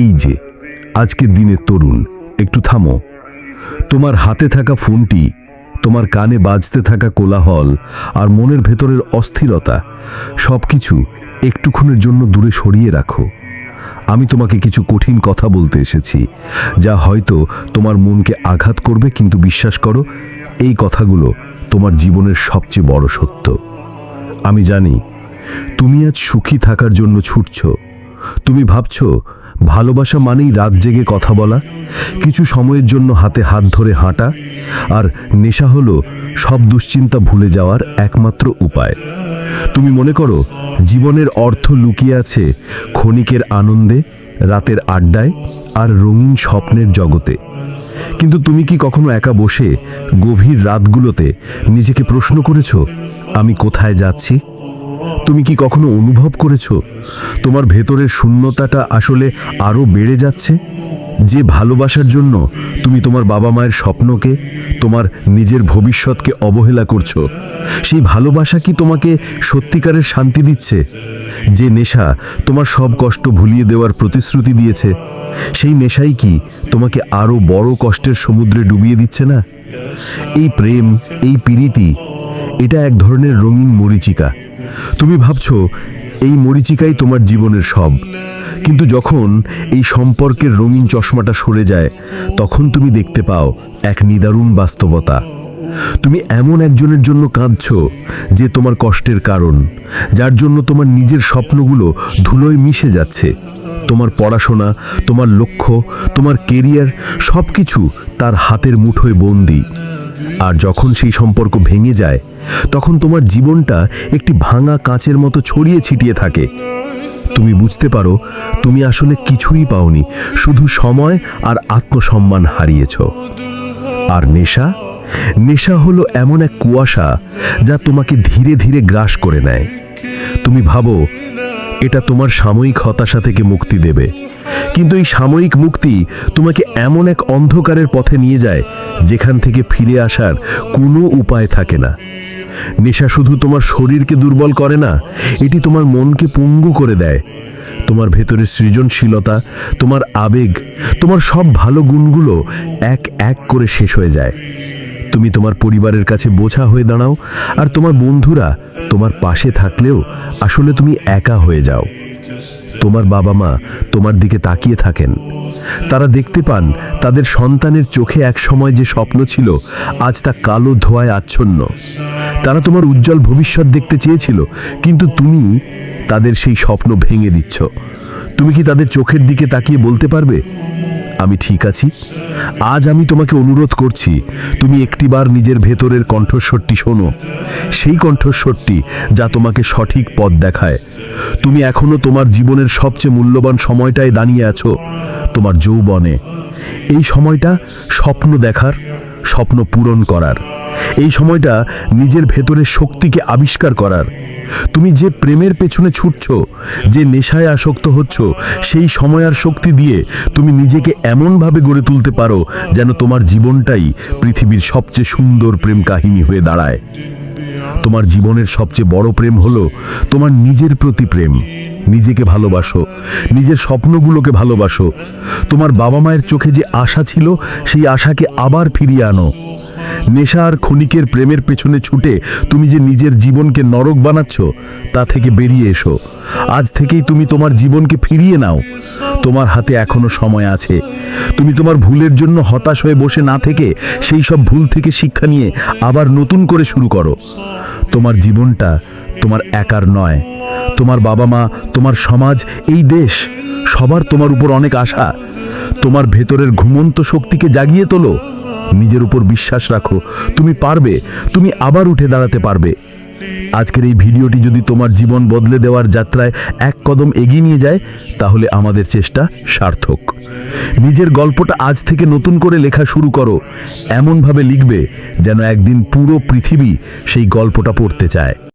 এই যে আজকের দিনের তরুণ, একটু থামো। তোমার হাতে থাকা ফোনটি, তোমার কানে বাজতে থাকা কোলাহল আর মনের ভেতরের অস্থিরতা সব কিছু একটুক্ষণের জন্য দূরে সরিয়ে রাখো। আমি তোমাকে কিছু কঠিন কথা বলতে এসেছি, যা হয়তো তোমার মনকে আঘাত করবে, কিন্তু বিশ্বাস করো, এই কথাগুলো তোমার জীবনের সবচেয়ে বড় সত্য। আমি জানি, তুমি আজ সুখী থাকার জন্য ছুটছ তুমি ভাবছ, ভালোবাসা মানেই রাত জেগে কথা বলা? কিছু সময়ের জন্য হাতে হাত ধরে হাঁটা? আর নেশা হলো সব দুশ্চিন্তা ভুলে যাওয়ার একমাত্র উপায়। তুমি মনে করো, জীবনের অর্থ লুকিয়ে আছে ক্ষণিকের আনন্দে, রাতের আড্ডায় আর রঙিন স্বপ্নের জগতে। কিন্তু তুমি কি কখনো একা বসে গভীর রাতগুলোতে নিজেকে প্রশ্ন করেছ, আমি কোথায় যাচ্ছি? তুমি কি কখনো অনুভব করেছ তোমার ভেতরের শূন্যতাটা আসলে আরও বেড়ে যাচ্ছে? যে ভালোবাসার জন্য তুমি তোমার বাবা মায়ের স্বপ্নকে, তোমার নিজের ভবিষ্যৎকে অবহেলা করছ, সেই ভালোবাসা কি তোমাকে সত্যিকারের শান্তি দিচ্ছে? যে নেশা তোমার সব কষ্ট ভুলিয়ে দেওয়ার প্রতিশ্রুতি দিয়েছে, সেই নেশাই কি তোমাকে আরও বড় কষ্টের সমুদ্রে ডুবিয়ে দিচ্ছে না? এই প্রেম, এই প্রীতি, এটা এক ধরনের রঙিন মরিচিকা। তুমি ভাবছ, এই মরিচিকাই তোমার জীবনের সব। কিন্তু যখন এই সম্পর্কের রঙিন চশমাটা সরে যায়, তখন তুমি দেখতে পাও এক নিদারুণ বাস্তবতা। তুমি এমন একজনের জন্য কাঁদছ যে তোমার কষ্টের কারণ, যার জন্য তোমার নিজের স্বপ্নগুলো ধুলোয় মিশে যাচ্ছে। তোমার পড়াশোনা, তোমার লক্ষ্য, তোমার কেরিয়ার সব কিছু তার হাতের মুঠোয় বন্দি। আর যখন সেই সম্পর্ক ভেঙে যায়, তখন তোমার জীবনটা একটি ভাঙা কাঁচের মতো ছড়িয়ে ছিটিয়ে থাকে। তুমি বুঝতে পারো, তুমি আসলে কিছুই পাওনি, শুধু সময় আর আত্মসম্মান হারিয়েছ। আর নেশা? নেশা হলো এমন এক কুয়াশা যা তোমাকে ধীরে ধীরে গ্রাস করে নেয়। তুমি ভাবো এটা তোমার সাময়িক হতাশা থেকে মুক্তি দেবে। কিন্তু এই সাময়িক মুক্তি তোমাকে এমন এক অন্ধকারের পথে নিয়ে যায়, যেখান থেকে ফিরে আসার কোনো উপায় থাকে না। নেশা শুধু তোমার শরীরকে দুর্বল করে না, এটি তোমার মনকে পঙ্গু করে দেয়। তোমার ভেতরে সৃজনশীলতা, তোমার আবেগ, তোমার সব ভালো গুণগুলো এক এক করে শেষ হয়ে যায়। তুমি তোমার পরিবারের কাছে বোঝা হয়ে দাঁড়াও, আর তোমার বন্ধুরা তোমার পাশে থাকলেও আসলে তুমি একা হয়ে যাও। তোমার বাবা মা তোমার দিকে তাকিয়ে থাকেন। তারা দেখতে পান তাদের সন্তানের চোখে এক সময় যে স্বপ্ন ছিল, আজ তা কালো ধোয়ায় আচ্ছন্ন। তারা তোমার উজ্জ্বল ভবিষ্যৎ দেখতে চেয়েছিল, কিন্তু তুমি তাদের সেই স্বপ্ন ভেঙে দিচ্ছ। তুমি কি তাদের চোখের দিকে তাকিয়ে বলতে পারবে? আমি ঠিক আছি। আজ আমি তোমাকে অনুরোধ করছি, তুমি একটিবার নিজের ভেতরের কণ্ঠস্বরটি শোনো। সেই কণ্ঠস্বরটি যা তোমাকে সঠিক পথ দেখায়। তুমি এখনও তোমার জীবনের সবচেয়ে মূল্যবান সময়টায় দাঁড়িয়ে আছো, তোমার যৌবনে। এই সময়টা স্বপ্ন দেখার স্বপ্ন পূরণ করার। এই সময়টা নিজের ভেতরের শক্তিকে আবিষ্কার করার। তুমি যে প্রেমের পেছনে ছুটছ, যে নেশায় আসক্ত হচ্ছ, সেই সময় আর শক্তি দিয়ে তুমি নিজেকে এমনভাবে গড়ে তুলতে পারো যেন তোমার জীবনটাই পৃথিবীর সবচেয়ে সুন্দর প্রেম কাহিনী হয়ে দাঁড়ায়। তোমার জীবনের সবচেয়ে বড় প্রেম হলো তোমার নিজের প্রতি প্রেম। নিজেকে ভালোবাসো, নিজের স্বপ্নগুলোকে ভালোবাসো। তোমার বাবা মায়ের চোখে যে আশা ছিল, সেই আশাকে আবার ফিরিয়ে আনো। নেশা আর ক্ষণিকের প্রেমের পেছনে ছুটে তুমি যে নিজের জীবনকে নরক বানাচ্ছ, তা থেকে বেরিয়ে এসো। আজ থেকেই তুমি তোমার জীবনকে ফিরিয়ে নাও। তোমার হাতে এখনও সময় আছে। তুমি তোমার ভুলের জন্য হতাশ হয়ে বসে না থেকে সেই সব ভুল থেকে শিক্ষা নিয়ে আবার নতুন করে শুরু করো। তোমার জীবনটা তোমার একার নয়। তোমার বাবা মা, তোমার সমাজ, এই দেশ, সবার তোমার উপর অনেক আশা। তোমার ভেতরের ঘুমন্ত শক্তিকে জাগিয়ে তোলো। নিজের উপর বিশ্বাস রাখো। তুমি পারবে, তুমি আবার উঠে দাঁড়াতে পারবে। আজকের এই ভিডিওটি যদি তোমার জীবন বদলে দেওয়ার যাত্রায় এক কদম এগিয়ে নিয়ে যায়, তাহলে আমাদের চেষ্টা সার্থক। নিজের গল্পটা আজ থেকে নতুন করে লেখা শুরু করো। এমনভাবে লিখবে যেন একদিন পুরো পৃথিবী সেই গল্পটা পড়তে চায়।